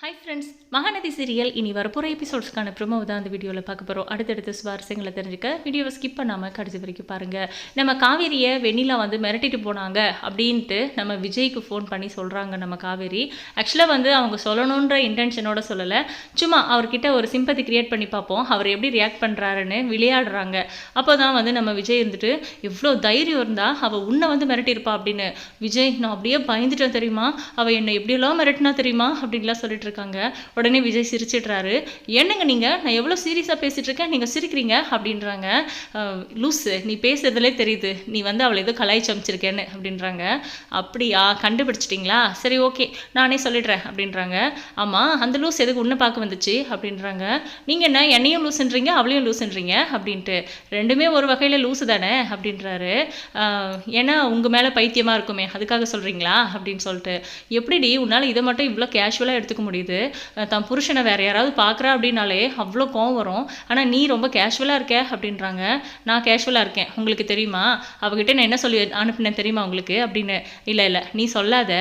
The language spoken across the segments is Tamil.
ஹாய் ஃப்ரெண்ட்ஸ் மகாநதி சீரியல் இனி வரப்போகிற எபிசோட்ஸ்க்கான ப்ரொமோ தான் அந்த வீடியோவில் பார்க்க போகிறோம் அடுத்தடுத்த சுவாரஸ்யங்களை தெரிஞ்சுக்க வீடியோவை ஸ்கிப் பண்ணாமல் கடைசி வரைக்கும் பாருங்கள் நம்ம காவேரியை வெண்ணிலா வந்து மிரட்டிட்டு போனாங்க அப்படின்ட்டு நம்ம விஜய்க்கு ஃபோன் பண்ணி சொல்கிறாங்க நம்ம காவேரி. ஆக்சுவலாக வந்து அவங்க சொல்லணுன்ற இன்டென்ஷனோட சொல்லலை. சும்மா அவர்கிட்ட ஒரு சிம்பத்தி கிரியேட் பண்ணி பார்ப்போம். அவர் எப்படி ரியாக்ட் பண்ணுறாருன்னு விளையாடுறாங்க. அப்போ தான் வந்து நம்ம விஜய் இருந்துட்டு இவ்வளோ தைரியம் இருந்தால் அவள் உன்னை வந்து மிரட்டியிருப்பா அப்படின்னு. விஜய் நான் அப்படியே பயந்துட்டேன் தெரியுமா? அவள் என்னை எப்படியெல்லாம் மிரட்டினா தெரியுமா? அப்படின்லாம் சொல்லிட்டு இருக்காங்க உடனே விஜய் சிரிச்சிடுறாரு. என்னங்க நீங்கள் நான் எவ்வளோ சீரியஸாக பேசிகிட்டு இருக்கேன் நீங்கள் சிரிக்கிறீங்க? அப்படின்றாங்க. லூஸு நீ பேசுறதுலே தெரியுது. நீ வந்து அவளை ஏதோ கலாய்ச்சி அமைச்சிருக்கேன்னு அப்படின்றாங்க. அப்படியா? கண்டுபிடிச்சிட்டிங்களா? சரி ஓகே நானே சொல்லிடுறேன் அப்படின்றாங்க. ஆமாம் அந்த லூஸ் எதுக்கு உன்னை பார்க்க வந்துச்சு? அப்படின்றாங்க. நீங்கள் என்ன என்னையும் லூசுன்றீங்க அவளையும் லூசுன்றீங்க? அப்படின்ட்டு. ரெண்டுமே ஒரு வகையில் லூசு தானே? அப்படின்றாரு. ஏன்னா உங்கள் மேலே பைத்தியமாக இருக்குமே. அதுக்காக சொல்கிறீங்களா அப்படின்னு சொல்லிட்டு. எப்படிடி உன்னால் இதை மட்டும் இவ்வளோ கேஷுவலாக எடுத்துக்க முடியும்? முடியுது. தன் புருஷனை வேற யாராவது பார்க்குறா அப்படின்னாலே அவ்வளோ கோவம் வரும். ஆனால் நீ ரொம்ப கேஷுவலாக இருக்க அப்படின்றாங்க. நான் கேஷுவலாக இருக்கேன். உங்களுக்கு தெரியுமா? அவகிட்ட நான் என்ன சொல்லி அனுப்பினேன் தெரியுமா உங்களுக்கு? அப்படின்னு. இல்லை இல்லை. நீ சொல்லாத.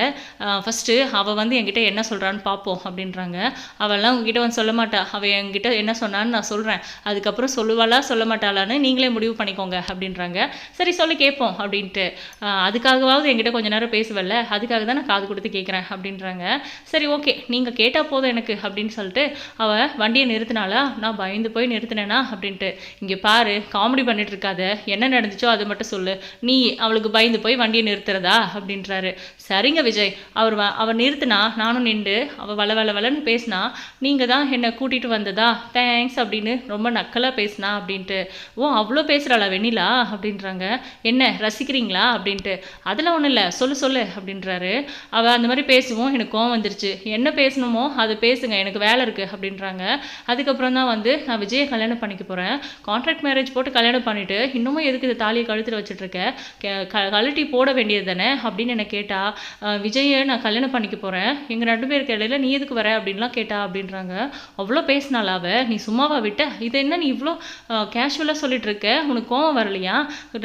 ஃபஸ்ட்டு அவள் வந்து என்கிட்ட என்ன சொல்கிறான்னு பார்ப்போம் அப்படின்றாங்க. அவள்லாம் உங்ககிட்ட வந்து சொல்ல மாட்டா. அவள் என்கிட்ட என்ன சொன்னான்னு நான் சொல்கிறேன் அதுக்கப்புறம் சொல்லுவாளா சொல்ல மாட்டாளான்னு நீங்களே முடிவு பண்ணிக்கோங்க அப்படின்றாங்க. சரி சொல்லி கேட்போம் அப்படின்ட்டு. அதுக்காகவாவது என்கிட்ட கொஞ்ச நேரம் பேசுவல்ல. அதுக்காக தான் நான் காது கொடுத்து கேட்குறேன் அப்படின்றாங்க. சரி ஓகே. நீங்கள் கேட்டால் போதும் எனக்கு அப்படின்னு சொல்லிட்டு அவள் வண்டியை நிறுத்தினாளா? நான் பயந்து போய் நிறுத்தினேனா? அப்படின்ட்டு. இங்கே பாரு காமெடி பண்ணிட்டு இருக்காத என்ன நடந்துச்சோ அதை மட்டும் சொல்லு. நீ அவளுக்கு பயந்து போய் வண்டியை நிறுத்துறதா? அப்படின்றாரு. சரிங்க விஜய். அவர் வ- நிறுத்தினா நானும் நின்று அவள் வள வள வளன்னு பேசினா நீங்கள் தான் என்னை கூட்டிகிட்டு வந்ததா? தேங்க்ஸ் அப்படின்னு ரொம்ப நக்கலாக பேசினா அப்படின்ட்டு. ஓ அவ்வளோ பேசுகிறாளா வெண்ணிலா? அப்படின்றாங்க. என்ன ரசிக்கிறீங்களா? அப்படின்ட்டு. அதெல்லாம் ஒன்றும் இல்லை. சொல்லு சொல்லு அப்படின்றாரு. அவள் அந்த மாதிரி பேசுவோம் எனக்கு கோவம் வந்துருச்சு. என்ன பேசணும்? அதை பேசுங்க எனக்கு வேலை இருக்குது அப்படின்றாங்க. அதுக்கப்புறம் தான் வந்து நான் விஜயை கல்யாணம் பண்ணிக்க போகிறேன் கான்ட்ராக்ட் மேரேஜ் போட்டு கல்யாணம் பண்ணிவிட்டு இன்னமும் எதுக்கு இந்த தாலியை கழுத்தில் வச்சுட்ருக்க? கழட்டி போட வேண்டியது தானே அப்படின்னு என்னை கேட்டால் விஜயை நான் கல்யாணம் பண்ணிக்க போகிறேன் எங்கள் ரெண்டு பேருக்கு இடையில நீ எதுக்கு வர? அப்படின்லாம் கேட்டா அப்படின்றாங்க. அவ்வளோ பேசினால அவ? நீ சும்மாவா விட்ட? இதை என்ன நீ இவ்வளோ கேஷுவலாக சொல்லிட்டு இருக்க உனக்கு கோவம் வரலையா?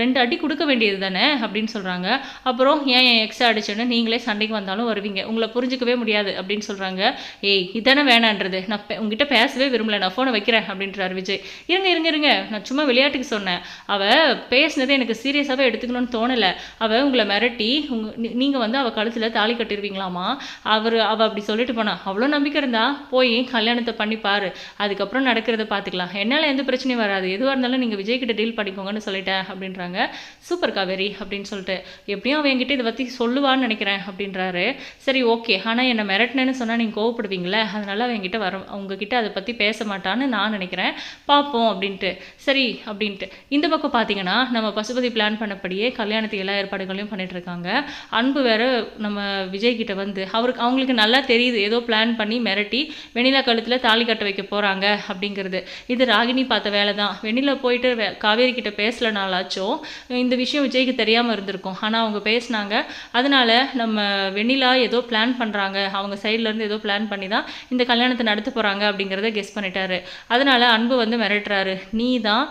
ரெண்டு அடி கொடுக்க வேண்டியது தானே? அப்படின்னு சொல்கிறாங்க அப்புறம் ஏன் என் எக்ஸா அடிச்சோன்னு நீங்களே சண்டைக்கு வந்தாலும் வருவீங்க. உங்களை புரிஞ்சுக்கவே முடியாது. அப்படின்னு சொல்கிறாங்க ஏய் இதானே வேணான்றது. நான் பே- உங்ககிட்ட பேசவே விரும்பல. நான் ஃபோனை வைக்கிறேன் அப்படின்றாரு விஜய். இருங்க இருங்க இருங்க. நான் சும்மா விளையாட்டுக்கு சொன்னேன். அவள் பேசினதை எனக்கு சீரியஸாகவே எடுத்துக்கணும்னு தோணலை. அவள் உங்களை மிரட்டி உங்க நீ- வந்து அவள் கழுத்தில் தாலி கட்டிருவீங்களாமா? அவர் அவள் அப்படி சொல்லிட்டு போனா அவ்வளோ நம்பிக்கை இருந்தா போய் கல்யாணத்தை பண்ணி பாரு. அதுக்கப்புறம் நடக்கிறத பார்த்துக்கலாம் என்னால் எந்த பிரச்சனையும் வராது. எதுவாக இருந்தாலும் நீங்கள் விஜய் கிட்ட டீல் பண்ணிக்கோங்கன்னு சொல்லிட்டேன் அப்படின்றாங்க. சூப்பர் காவேரி அப்படின்னு சொல்லிட்டு. எப்படியும் அவன் என்கிட்ட இதை பற்றி சொல்லுவான்னு நினைக்கிறேன் அப்படின்றாரு. சரி ஓகே. ஆனால் என்னை மிரட்டினேன்னு சொன்னால் நீங்கள் கோவப்படுவீங்களே? அதனால் அவன் என்கிட்ட வர உங்ககிட்ட அதை பற்றி பேச மாட்டான்னு நான் நினைக்கிறேன். பார்ப்போம் அப்படின்ட்டு. சரி அப்படின்ட்டு. இந்த பக்கம் பார்த்தீங்கன்னா நம்ம பசுபதி பிளான் பண்ணபடியே கல்யாணத்துக்கு எல்லா ஏற்பாடுகளையும் பண்ணிகிட்ருக்காங்க இருக்காங்க. அன்பு வேறு நம்ம விஜய்கிட்ட வந்து அவருக்கு அவங்களுக்கு நல்லா தெரியுது. ஏதோ பிளான் பண்ணி மிரட்டி வெண்ணிலா கழுத்தில் தாலி கட்ட வைக்க போகிறாங்க அப்படிங்கிறது. இது ராகினி பார்த்த வேலை தான். வெண்ணிலா போயிட்டு வே- காவேரி கிட்ட பேசலனாலாச்சும் இந்த விஷயம் விஜய்க்கு தெரியாமல் இருந்திருக்கும். ஆனால் அவங்க பேசினாங்க. அதனால் நம்ம வெண்ணிலா ஏதோ பிளான் பண்ணுறாங்க அவங்க சைட்லேருந்து ஏதோ பிளான் பிளான் பண்ணி தான் இந்த கல்யாணத்தை நடத்த போகிறாங்க அப்படிங்கிறத கெஸ் பண்ணிட்டாரு. அதனால அன்பு வந்து மிரட்டுறாரு. நீ தான்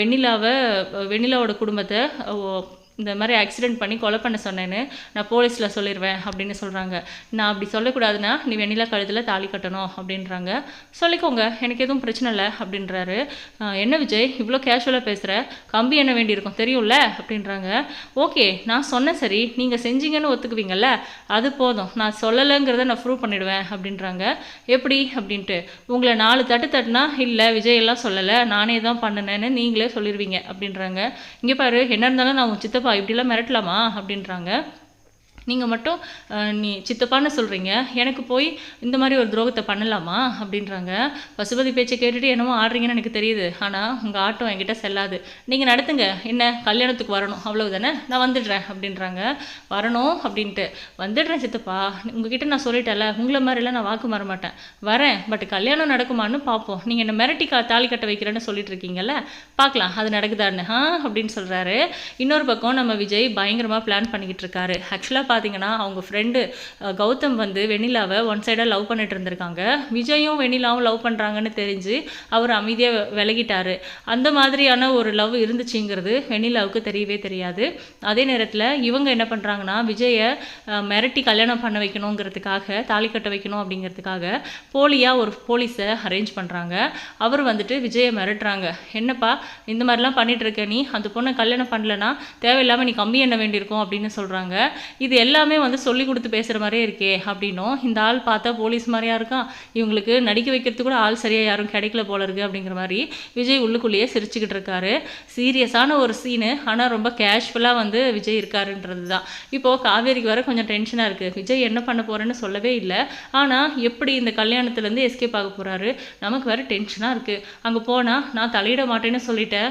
வெண்ணிலாவை வெண்ணிலாவோட குடும்பத்தை இந்த மாதிரி ஆக்சிடென்ட் பண்ணி கொலை பண்ண சொன்னேன்னு நான் போலீஸில் சொல்லிடுவேன் அப்படின்னு சொல்கிறாங்க நான் அப்படி சொல்லக்கூடாதுன்னா நீ வெண்ணிலா கழுத்தில் தாலி கட்டணும் அப்படின்றாங்க. சொல்லிக்கோங்க எனக்கு எதுவும் பிரச்சனை இல்லை அப்படின்றாரு. என்ன விஜய் இவ்வளோ கேஷுவலாக பேசுகிற கம்பி என்ன வேண்டியிருக்கும்? தெரியும்ல? அப்படின்றாங்க. ஓகே நான் சொன்னேன் சரி நீங்கள் செஞ்சீங்கன்னு ஒத்துக்குவீங்கல்ல அது போதும். நான் சொல்லலைங்கிறத நான் ப்ரூவ் பண்ணிடுவேன் அப்படின்றாங்க. எப்படி? அப்படின்ட்டு. உங்களை நாலு தட்டு தட்டுனா இல்லை விஜய் எல்லாம் சொல்லலை. நானே தான் பண்ணினேன்னு நீங்களே சொல்லிடுவீங்க அப்படின்றாங்க. இங்கே பாரு என்ன இருந்தாலும் நான் உன் சித்தப்பா இப்படிலாம் மிரட்டலாமா அப்படின்றாங்க. நீங்கள் மட்டும் நீ சித்தப்பான்னு சொல்கிறீங்க எனக்கு போய் இந்த மாதிரி ஒரு துரோகத்தை பண்ணலாமா? அப்படின்றாங்க. பசுபதி பேச்சை கேட்டுட்டு என்னமோ ஆடுறீங்கன்னு எனக்கு தெரியுது. ஆனால் உங்கள் ஆட்டம் என்கிட்ட செல்லாது. நீங்கள் நடத்துங்க. என்ன கல்யாணத்துக்கு வரணும். அவ்வளவுதானே? நான் வந்துடுறேன் அப்படின்றாங்க. வரணும் அப்படின்ட்டு. வந்துடுறேன் சித்தப்பா. உங்ககிட்ட நான் சொல்லிட்டேன்ல. உங்களை மாதிரிலாம் நான் வாக்கு மாற மாட்டேன். வரேன். பட் கல்யாணம் நடக்குமான்னு பார்ப்போம். நீங்கள் என்ன மிரட்டி கா தாலி கட்ட வைக்கிறேன்னு சொல்லிட்டு இருக்கீங்கல்ல பார்க்கலாம். அது நடக்குதான்னு. ஆ அப்படின்னு சொல்கிறாரு இன்னொரு பக்கம் நம்ம விஜய் பயங்கரமாக பிளான் பண்ணிக்கிட்டு இருக்காரு. ஆக்சுவலாக பார்த்தீங்கன்னா அவங்க ஃப்ரெண்டு கௌதம் வந்து வெண்ணிலாவை ஒன் சைடாக லவ் பண்ணிட்டு இருந்திருக்காங்க. விஜயும் வெண்ணிலாவும் லவ் பண்ணுறாங்கன்னு தெரிஞ்சு அவர் அமைதியாக விலகிட்டாரு. அந்த மாதிரியான ஒரு லவ் இருந்துச்சுங்கிறது வெண்ணிலாவுக்கு தெரியவே தெரியாது. அதே நேரத்தில் இவங்க என்ன பண்ணுறாங்கன்னா விஜயை மிரட்டி கல்யாணம் பண்ண வைக்கணுங்கிறதுக்காக தாலி கட்ட வைக்கணும் அப்படிங்கிறதுக்காக போலியாக ஒரு போலீஸை அரேஞ்ச் பண்ணுறாங்க அவர் வந்துட்டு விஜயை மிரட்டுறாங்க. என்னப்பா இந்த மாதிரிலாம் பண்ணிகிட்டு இருக்க நீ? அந்த பொண்ணை கல்யாணம் பண்ணலன்னா தேவையில்லாமல் நீ கம்மி எண்ண வேண்டியிருக்கும் அப்படின்னு சொல்கிறாங்க இது எல்லாமே வந்து சொல்லி கொடுத்து பேசுகிற மாதிரியே இருக்கே அப்படின்னும். இந்த ஆள் பார்த்தா போலீஸ் மாதிரியா இருக்கான். இவங்களுக்கு நடிக்க வைக்கிறது கூட ஆள் சரியாக யாரும் கிடைக்கல போல இருக்கு அப்படிங்கிற மாதிரி விஜய் உள்ளுக்குள்ளேயே சிரிச்சுக்கிட்டு இருக்காரு. சீரியஸான ஒரு சீனு ஆனால் ரொம்ப கேஷுவலாக வந்து விஜய் இருக்காருன்றது தான் இப்போது காவேரிக்கு வர கொஞ்சம் டென்ஷனாக இருக்குது விஜய் என்ன பண்ண போகிறேன்னு சொல்லவே இல்லை. ஆனால் எப்படி இந்த கல்யாணத்துலேருந்து எஸ்கேப் ஆக போகிறாரு நமக்கு வேறு டென்ஷனாக இருக்குது அங்கே போனால் நான் தலையிட மாட்டேன்னு சொல்லிட்டேன்.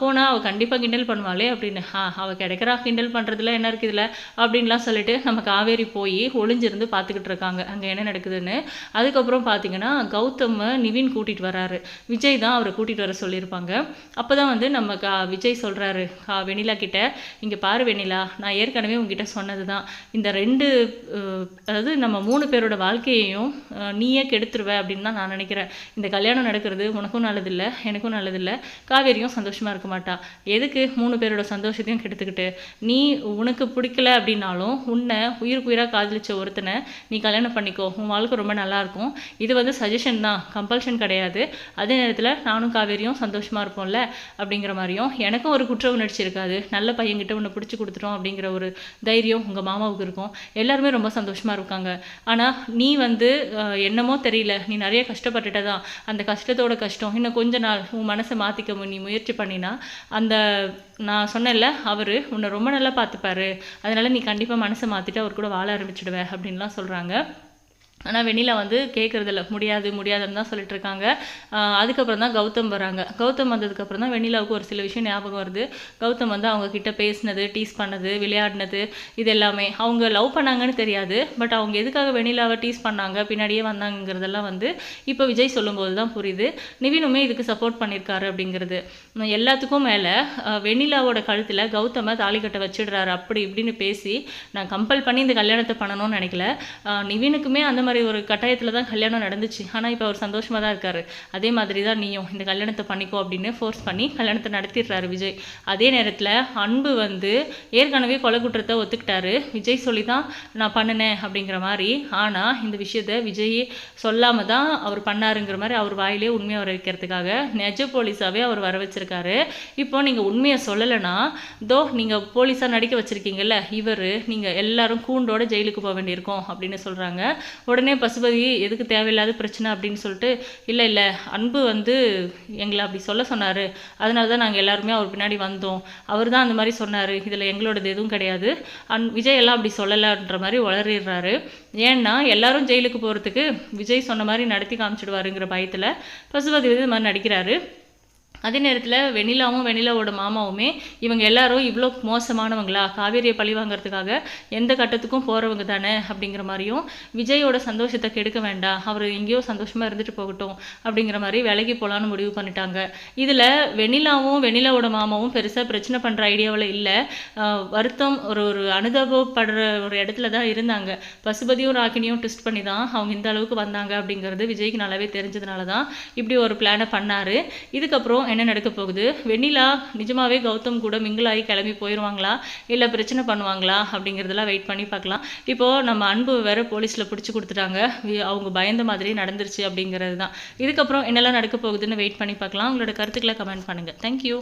போனால் அவள் கண்டிப்பாக கிண்டல் பண்ணுவாளே அப்படின்னு. அவள் கிடைக்கிறா கிண்டல் பண்ணுறதுல என்ன இருக்குது இதில்? அப்படின்னு அப்படின்லாம் சொல்லிட்டு நம்ம காவேரி போய் ஒளிஞ்சிருந்து பார்த்துக்கிட்டு இருக்காங்க. அங்கே என்ன நடக்குதுன்னு. அதுக்கப்புறம் பார்த்தீங்கன்னா கௌதம் நிவின் கூட்டிகிட்டு வராரு. விஜய் தான் அவரை கூட்டிகிட்டு வர சொல்லியிருப்பாங்க. அப்போ தான் வந்து நம்ம கா விஜய் சொல்கிறாரு வெண்ணிலா கிட்ட இங்கே பாரு வெண்ணிலா நான் ஏற்கனவே உங்ககிட்ட சொன்னது தான் இந்த ரெண்டு அதாவது நம்ம மூணு பேரோட வாழ்க்கையையும் நீயே கெடுத்துருவ அப்படின்னு தான் நான் நினைக்கிறேன். இந்த கல்யாணம் நடக்கிறது உனக்கும் நல்லதில்லை எனக்கும் நல்லதில்லை. காவேரியும் சந்தோஷமாக இருக்க மாட்டா. எதுக்கு மூணு பேரோட சந்தோஷத்தையும் கெடுத்துக்கிட்டு? நீ உனக்கு பிடிக்கல அப்படின்னாலும் உன்னை உயிருக்கு உயிராக காதலிச்ச ஒருத்தனை நீ கல்யாணம் பண்ணிக்கோ. உன் வாழ்க்கை ரொம்ப நல்லா இருக்கும். இது வந்து சஜஷன் தான். கம்பல்ஷன் கிடையாது. அதே நேரத்தில் நானும் காவேரியும் சந்தோஷமாக இருப்போம்ல? அப்படிங்கிற மாதிரியும் எனக்கும் ஒரு குற்ற உணர்ச்சி இருக்காது. நல்ல பையன்கிட்ட உன்னை பிடிச்சி கொடுத்துட்டோம் அப்படிங்கிற ஒரு தைரியம் உங்கள் மாமாவுக்கு இருக்கும். எல்லாருமே ரொம்ப சந்தோஷமாக இருக்காங்க. ஆனால் நீ வந்து என்னமோ தெரியல. நீ நிறைய கஷ்டப்பட்டுட்ட தான். அந்த கஷ்டத்தோட கஷ்டம் இன்னும் கொஞ்ச நாள் உன் மனசை மாற்றிக்க நீ முயற்சி பண்ணினா அந்த நான் சொன்னேன்ல அவர் உன்னை ரொம்ப நல்லா பார்த்துப்பாரு. அதனால் நீ கண்டிப்பாக மனசை மாற்றிட்டு அவர் கூட வாழ ஆரம்பிச்சிடுவ அப்படின்லாம் சொல்கிறாங்க ஆனால் வெண்ணிலா வந்து கேட்குறதில்ல முடியாது முடியாதுன்னு தான் சொல்லிட்டு இருக்காங்க அதுக்கப்புறம் தான் கௌதம் வராங்க. கௌதம் வந்ததுக்கப்புறம் தான் வெண்ணிலாவுக்கு ஒரு சில விஷயம் ஞாபகம் வருது. கௌதம் வந்து அவங்க கிட்ட பேசினது டீஸ் பண்ணது விளையாடினது இது எல்லாமே. அவங்க லவ் பண்ணாங்கன்னு தெரியாது. பட் அவங்க எதுக்காக வெண்ணிலாவை டீஸ் பண்ணாங்க பின்னாடியே வந்தாங்கங்கிறதெல்லாம் வந்து இப்போ விஜய் சொல்லும்போது தான் புரியுது. நிவினுமே இதுக்கு சப்போர்ட் பண்ணியிருக்காரு அப்படிங்கிறது. எல்லாத்துக்கும் மேலே வெண்ணிலாவோட கழுத்தில் கௌதமை தாலி கட்ட வச்சிடுறாரு. அப்படி இப்படின்னு பேசி நான் கம்பல் பண்ணி இந்த கல்யாணத்தை பண்ணணும்னு நினைக்கல. நிவினுக்குமே அந்த மாதிரி ஒரு கட்டாயத்தில் தான் கல்யாணம் நடந்துச்சு. ஆனால் இப்போ அவர் சந்தோஷமாக தான் இருக்காரு. அதே மாதிரி தான் நீயும் இந்த கல்யாணத்தை பண்ணிக்கோ அப்படின்னு ஃபோர்ஸ் பண்ணி கல்யாணத்தை நடத்திடுறாரு விஜய். அதே நேரத்தில் அன்பு வந்து ஏற்கனவே கொலை குற்றத்தை ஒத்துக்கிட்டாரு. விஜய் சொல்லி தான் நான் பண்ணினேன் அப்படிங்கிற மாதிரி. ஆனால் இந்த விஷயத்த விஜய் சொல்லாமல் தான் அவர் பண்ணாருங்கிற மாதிரி அவர் வாயிலே உண்மையை வர வைக்கிறதுக்காக நெஜ போலீஸாகவே அவர் வர வச்சிருக்காரு. இப்போ நீங்கள் உண்மையை சொல்லலைன்னா தோ நீங்கள் போலீஸாக நடிக்க வச்சுருக்கீங்கல்ல இவர் நீங்கள் எல்லாரும் கூண்டோட ஜெயிலுக்கு போக வேண்டியிருக்கும் அப்படின்னு சொல்கிறாங்க உடனே பசுபதி எதுக்கு தேவையில்லாத பிரச்சனை? அப்படின்னு சொல்லிட்டு இல்லை இல்லை அன்பு வந்து எங்களை அப்படி சொல்ல சொன்னார். அதனால தான் நாங்கள் எல்லாருமே அவர் பின்னாடி வந்தோம். அவர் தான் அந்த மாதிரி சொன்னார். இதில் எங்களோடது எதுவும் கிடையாது. அன் விஜய் எல்லாம் அப்படி சொல்லலைன்ற மாதிரி வளரிடுறாரு ஏன்னா எல்லாரும் ஜெயிலுக்கு போகிறதுக்கு விஜய் சொன்ன மாதிரி நடத்தி காமிச்சிடுவாருங்கிற பயத்தில் பசுபதி வந்து இது மாதிரி நடிக்கிறாரு. அதே நேரத்தில் வெண்ணிலாவும் வெண்ணிலாவோட மாமாவுமே இவங்க எல்லாரும் இவ்வளோ மோசமானவங்களா? காவேரியை பழி வாங்குறதுக்காக எந்த கட்டத்துக்கும் போகிறவங்க தானே? அப்படிங்கிற மாதிரியும் விஜயோட சந்தோஷத்தை கெடுக்க வேண்டாம். அவர் எங்கேயோ சந்தோஷமாக இருந்துட்டு போகட்டும் அப்படிங்கிற மாதிரி வேலைக்கு போகலான்னு முடிவு பண்ணிட்டாங்க. இதில் வெண்ணிலாவும் வெண்ணிலாவோட மாமாவும் பெருசாக பிரச்சனை பண்ணுற ஐடியாவில் இல்லை. வருத்தம் ஒரு ஒரு அனுதாபப்படுற ஒரு இடத்துல தான் இருந்தாங்க. பசுபதியும் ராகினியும் ட்விஸ்ட் பண்ணி தான் அவங்க இந்த அளவுக்கு வந்தாங்க அப்படிங்கிறது விஜய்க்கு நல்லாவே தெரிஞ்சதுனால தான் இப்படி ஒரு பிளானை பண்ணார். இதுக்கப்புறம் என்ன நடக்க போகுது? வெண்ணிலா நிஜமாவே கௌதம் கூட மிங்கிளாகி ஆகி கிளம்பி போயிடுவாங்களா இல்லை பிரச்சனை பண்ணுவாங்களா? அப்படிங்கிறதெல்லாம் வெயிட் பண்ணி பார்க்கலாம். இப்போது நம்ம அன்பு வேற போலீஸில் பிடிச்சி கொடுத்துட்டாங்க. அவங்க பயந்த மாதிரி நடந்துருச்சு அப்படிங்கிறது தான் இதுக்கப்புறம் என்னெல்லாம் நடக்க போகுதுன்னு வெயிட் பண்ணி பார்க்கலாம். உங்களோட கருத்துக்களை கமெண்ட் பண்ணுங்கள் தேங்க்யூ